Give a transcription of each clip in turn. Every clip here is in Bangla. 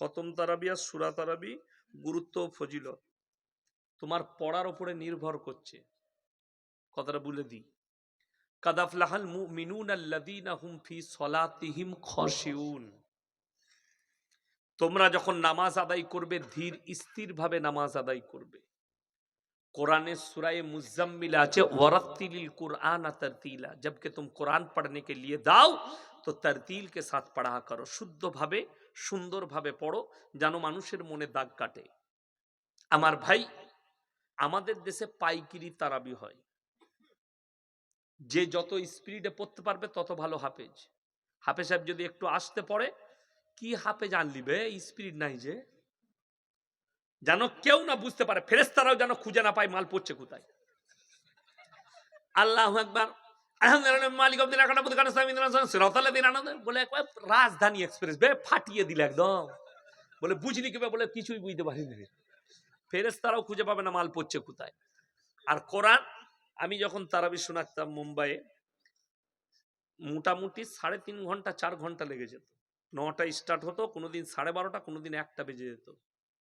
খতম তারাবি আর সুরা তারাবি গুরুত্ব ফজিলত। তোমার পড়ার ওপরে নির্ভর করছে। কথাটা বলে দিই। কাদাফলাহাল মিনুন আল্লাদিনা হুম ফি সলাতিহিম খসিউন তোমরা যখন নামাজ আদায় করবে, ধীর স্থির ভাবে নামাজ আদায় করবে। কোরআনে সুরায় মুজাম্মিল আছে, ওয়ারাত্তিলিল কোরআন আতাতিলা জবকে তুম কোরআন পড়নে কে লিয়ে দাও তো তার দিলকে সাথ পড়া করো। শুদ্ধভাবে, সুন্দরভাবে পড়ো, যেন মানুষের মনে দাগ কাটে। আমার ভাই, আমাদের দেশে পাইকিরি তারাবি হয়। যে যত স্পিডে পড়তে পারবে, তত ভালো হাফেজ। হাফেজ সাহেব যদি একটু আসতে পড়ে, কি হাফেজ আনলিবে স্পিরিট নাই যে। যেন কেউ না বুঝতে পারে ফেরেস্তারাও যেন খুঁজে না পায় মাল পড়ছে কোথায়। আল্লাহ একবার রাজধানী এক্সপ্রেস বে ফাটিয়ে দিল একদম। বলে বুঝলি কীভাবে বলে কিছুই বুঝতে পারিনি। ফেরেস্তারাও খুঁজে পাবে না মাল পড়ছে কোথায়। আর কোরআন, আমি যখন তারাবি শোনাতাম মুম্বাইয়ে, মোটামুটি সাড়ে তিন ঘণ্টা, চার ঘণ্টা লেগে যেত। নটা স্টার্ট হতো, কোনোদিন সাড়ে বারোটা, কোনোদিন একটা বেজে যেত।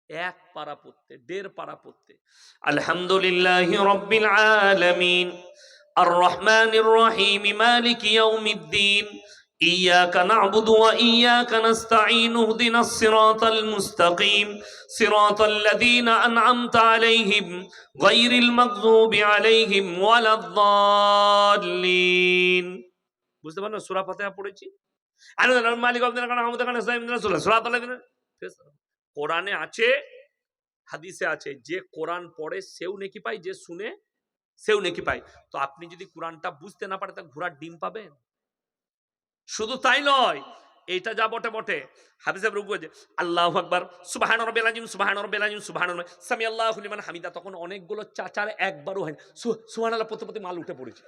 এক পারা পড়তে, দেড় পারা পড়তে। আলহামদুলিল্লাহ রব্বিল আলামিন। আর রহমানির রহিম মালিক ইয়াউমিদ্দিন إياك نعبد وإياك نستعين اهدنا الصراط المستقيم صراط الذين أنعمت عليهم غير المغضوب عليهم ولا الضالين বুঝতে পারলেন সূরা ফাতিহা পড়েছি আল্লাহ মালিক আব্দুল কানা হামদ কানা সাইয়্যিদ রাসূলুল্লাহ সূরা আল্লাহ কোরআনে আছে হাদিসে আছে যে কোরআন পড়ে সেও নেকি পায় যে শুনে সেও নেকি পায়। তো আপনি যদি কোরআনটা বুঝতে না পারে তা ঘোড়ার ডিম পাবেন? শুধু তাই নয়, এইটা যা বটে বটে। হাদিসে রুকু যে আল্লাহু আকবার, সুবহান রাব্বিল আযীম, সুবহান সুবহান সামি আল্লাহু লিমান হামিদা। তখন অনেকগুলো চাচার একবারও হয় সুবহানাল্লাহ প্রতি প্রতি মাল উঠে পড়েছে।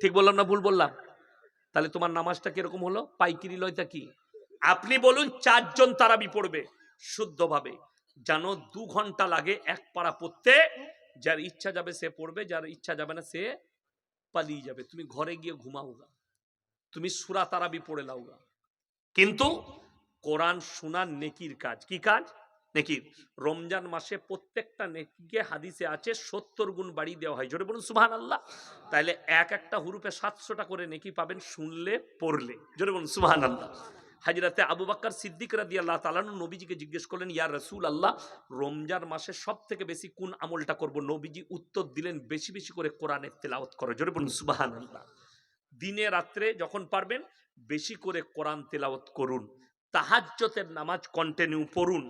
ঠিক বললাম না ভুল বললাম? তাহলে তোমার নামাজটা কীরকম হলো? পাইকিরি লয়টা কি? আপনি বলুন চারজন তারাবি পড়বে, শুদ্ধভাবে। যেন দু ঘণ্টা লাগে এক পাড়া পড়তে যার ইচ্ছা যাবে সে পড়বে, যার ইচ্ছা যাবে না সে পালিয়ে যাবে। তুমি ঘরে গিয়ে ঘুমাওগা। তুমি সুরা তারাবি পড়ে লাওগা। কিন্তু কোরআন শোনার নেকির কাজ। কি কাজ? নেকির। রমজান মাসে প্রত্যেকটা নেকিকে হাদিসে আছে সত্তর গুণ বাড়ি দেওয়া হয়। জোরে বলুন সুবহান আল্লাহ তাহলে এক একটা হুরুপে সাতশোটা করে নেকি পাবেন শুনলে, পড়লে। জোরে বলুন সুবহান আল্লাহ হাজরাতে আবু বাক্কার সিদ্দিক রাদি আল্লাহ তালানু নবীজিকে জিজ্ঞেস করলেন ইয়ার রসুল আল্লাহ রমজান মাসে সব থেকে বেশি কোন আমলটা করব? নবীজি উত্তর দিলেন, বেশি বেশি করে কোরআনের তেলাওয়াত করো। জোরে বলুন সুবাহান আল্লাহ দিনে রাত্রে যখন পারবেন, বেশি করে কোরআন তেলাওয়াত করুন। তাহাজ্জতের নামাজ কন্টিনিউ পড়ুন।